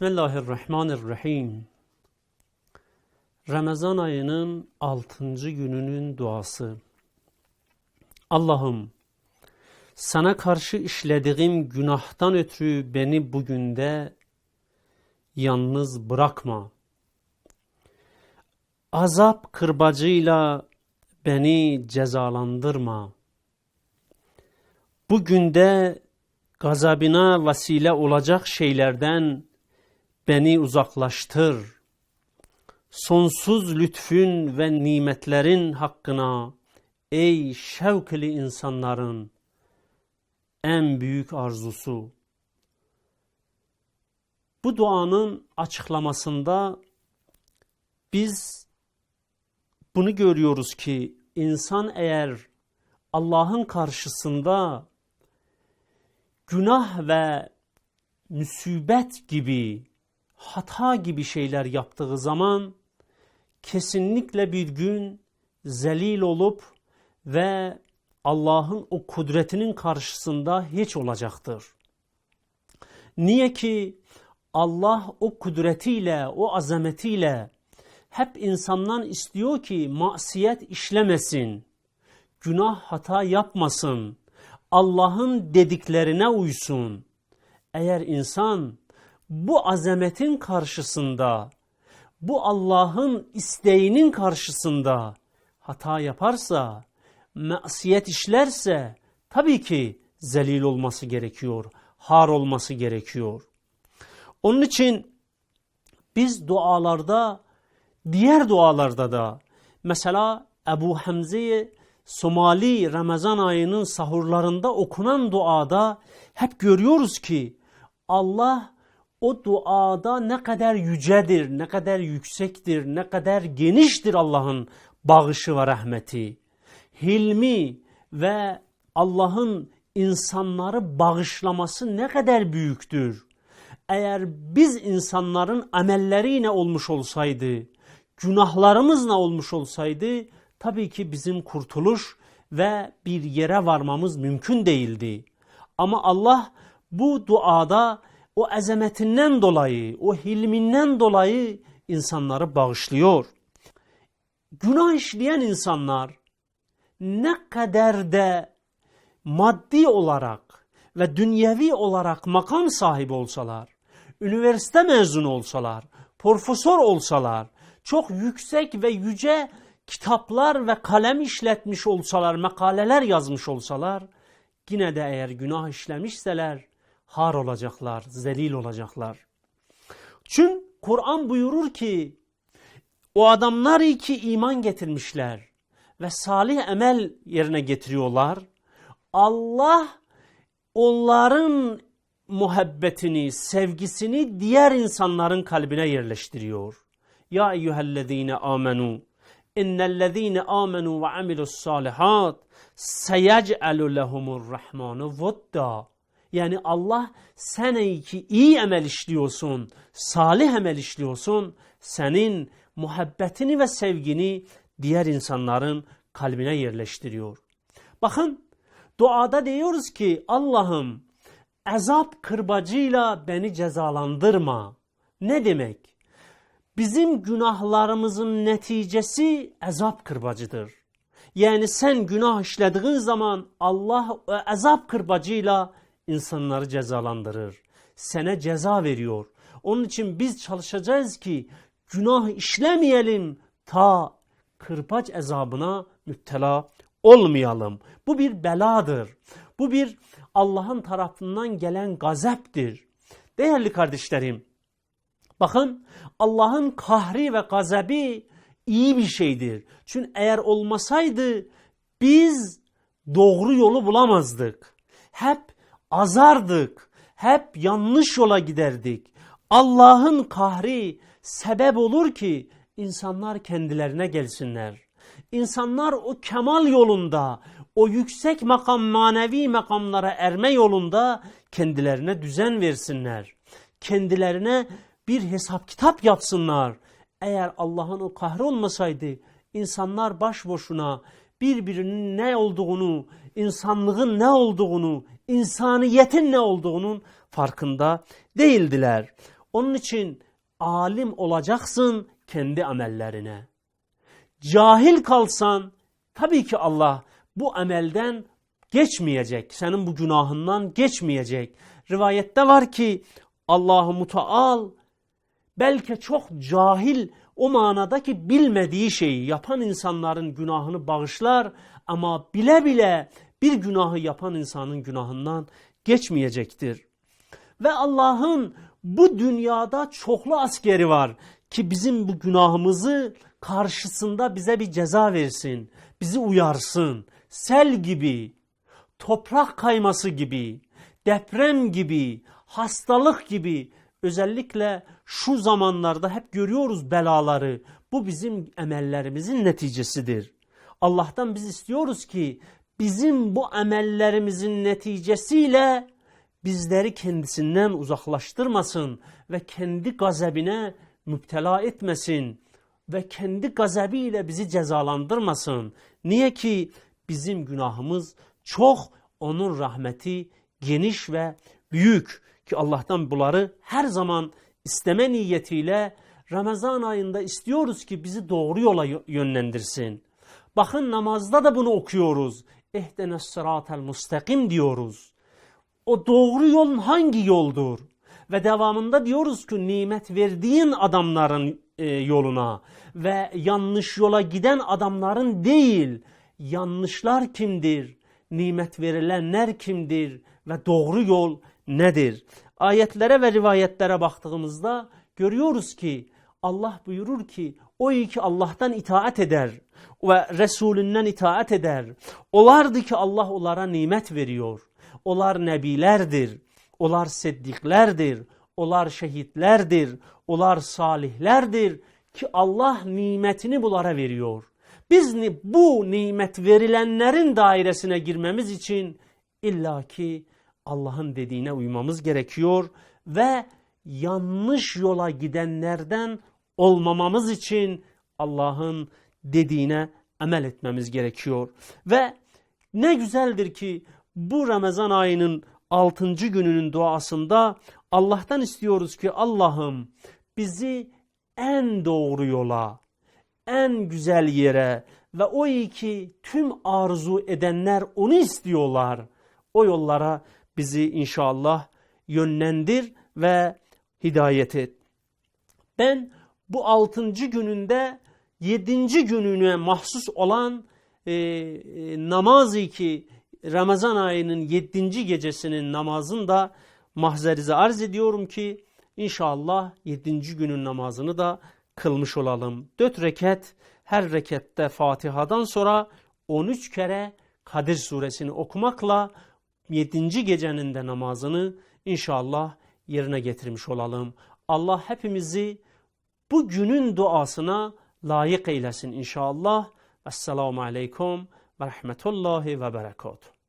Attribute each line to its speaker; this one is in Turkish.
Speaker 1: Bismillahirrahmanirrahim. Ramazan ayının 6. gününün duası. Allah'ım sana karşı işlediğim günahtan ötürü beni bugün de yalnız bırakma. Azap kırbacıyla beni cezalandırma. Bugün de gazabına vesile olacak şeylerden beni uzaklaştır. Sonsuz lütfün ve nimetlerin hakkına ey şevkli insanların en büyük arzusu. Bu duanın açıklamasında biz bunu görüyoruz ki insan eğer Allah'ın karşısında günah ve müsibet gibi hata gibi şeyler yaptığı zaman kesinlikle bir gün zelil olup ve Allah'ın o kudretinin karşısında hiç olacaktır. Niye ki Allah o kudretiyle, o azametiyle hep insandan istiyor ki masiyet işlemesin, günah hata yapmasın, Allah'ın dediklerine uysun. Eğer insan bu azametin karşısında, bu Allah'ın isteğinin karşısında hata yaparsa, masiyet işlerse tabii ki zelil olması gerekiyor, har olması gerekiyor. Onun için biz dualarda, diğer dualarda da mesela Ebu Hamze'yi Somali Ramazan ayının sahurlarında okunan duada hep görüyoruz ki Allah o duada ne kadar yücedir, ne kadar yüksektir, ne kadar geniştir Allah'ın bağışı ve rahmeti. Hilmi ve Allah'ın insanları bağışlaması ne kadar büyüktür. Eğer biz insanların amelleriyle olmuş olsaydı, günahlarımızla olmuş olsaydı, tabii ki bizim kurtuluş ve bir yere varmamız mümkün değildi. Ama Allah bu duada o azametinden dolayı, o hilminden dolayı insanları bağışlıyor. Günah işleyen insanlar ne kadar da maddi olarak ve dünyevi olarak makam sahibi olsalar, üniversite mezunu olsalar, profesör olsalar, çok yüksek ve yüce kitaplar ve kalem işletmiş olsalar, makaleler yazmış olsalar, yine de eğer günah işlemişseler, har olacaklar, zelil olacaklar. Çünkü Kur'an buyurur ki, o adamlar ki iman getirmişler ve salih emel yerine getiriyorlar. Allah onların muhabbetini, sevgisini diğer insanların kalbine yerleştiriyor. Ya eyyühellezine amenu innellezine amenu ve amilus salihat seyec'elu lehumur rahmanu vodda. Yani Allah sen ey ki iyi emel işliyorsun, salih emel işliyorsun, senin muhabbetini ve sevgini diğer insanların kalbine yerleştiriyor. Bakın duada diyoruz ki Allah'ım azap kırbacıyla beni cezalandırma. Ne demek? Bizim günahlarımızın neticesi azap kırbacıdır. Yani sen günah işlediğin zaman Allah azap kırbacıyla insanları cezalandırır. Sana ceza veriyor. Onun için biz çalışacağız ki günah işlemeyelim ta kırbaç azabına müptela olmayalım. Bu bir beladır. Bu bir Allah'ın tarafından gelen gazeptir. Değerli kardeşlerim, bakın Allah'ın kahri ve gazebi iyi bir şeydir. Çünkü eğer olmasaydı biz doğru yolu bulamazdık. Hep azardık. Hep yanlış yola giderdik. Allah'ın kahri sebep olur ki insanlar kendilerine gelsinler. İnsanlar o kemal yolunda, o yüksek makam manevi makamlara erme yolunda kendilerine düzen versinler. Kendilerine bir hesap kitap yapsınlar. Eğer Allah'ın o kahri olmasaydı insanlar başboşuna birbirinin ne olduğunu, insanlığın ne olduğunu, insaniyetin ne olduğunun farkında değildiler. Onun için alim olacaksın kendi amellerine. Cahil kalsan tabii ki Allah bu amelden geçmeyecek. Senin bu günahından geçmeyecek. Rivayette var ki Allahu Muteal belki çok cahil o manadaki bilmediği şeyi yapan insanların günahını bağışlar ama bile bile bir günahı yapan insanın günahından geçmeyecektir. Ve Allah'ın bu dünyada çoklu askeri var ki bizim bu günahımızı karşısında bize bir ceza versin, bizi uyarsın. Sel gibi, toprak kayması gibi, deprem gibi, hastalık gibi özellikle şu zamanlarda hep görüyoruz belaları. Bu bizim emellerimizin neticesidir. Allah'tan biz istiyoruz ki bizim bu emellerimizin neticesiyle bizleri kendisinden uzaklaştırmasın ve kendi gazebine müptela etmesin ve kendi gazebiyle bizi cezalandırmasın. Niye ki bizim günahımız çok, onun rahmeti geniş ve büyük ki Allah'tan bunları her zaman isteme niyetiyle Ramazan ayında istiyoruz ki bizi doğru yola yönlendirsin. Bakın namazda da bunu okuyoruz. Ehdenes sıratel mustakim diyoruz. O doğru yol hangi yoldur? Ve devamında diyoruz ki nimet verdiğin adamların e, yoluna ve yanlış yola giden adamların değil. Yanlışlar kimdir? Nimet verilenler kimdir? Ve doğru yol nedir? Ayetlere ve rivayetlere baktığımızda görüyoruz ki Allah buyurur ki o ki Allah'tan itaat eder ve Resulünden itaat eder. Olardı ki Allah onlara nimet veriyor. Onlar nebilerdir. Onlar seddiklerdir. Onlar şehitlerdir. Onlar salihlerdir ki Allah nimetini bunlara veriyor. Biz bu nimet verilenlerin dairesine girmemiz için illaki Allah'ın dediğine uymamız gerekiyor ve yanlış yola gidenlerden olmamamız için Allah'ın dediğine amel etmemiz gerekiyor. Ve ne güzeldir ki bu Ramazan ayının 6. gününün duasında Allah'tan istiyoruz ki Allah'ım bizi en doğru yola, en güzel yere ve o ki tüm arzu edenler onu istiyorlar. O yollara bizi inşallah yönlendir ve hidayet et. Ben bu altıncı gününde yedinci gününe mahsus olan e, e, namazı ki Ramazan ayının yedinci gecesinin namazını da mahzerize arz ediyorum ki inşallah yedinci günün namazını da kılmış olalım. Dört reket her rekette Fatiha'dan sonra 13 kere Kadir suresini okumakla 7. gecenin de namazını inşallah yerine getirmiş olalım. Allah hepimizi bu günün duasına لایق إن شاء الله. السلام عليكم ورحمة الله وبركاته.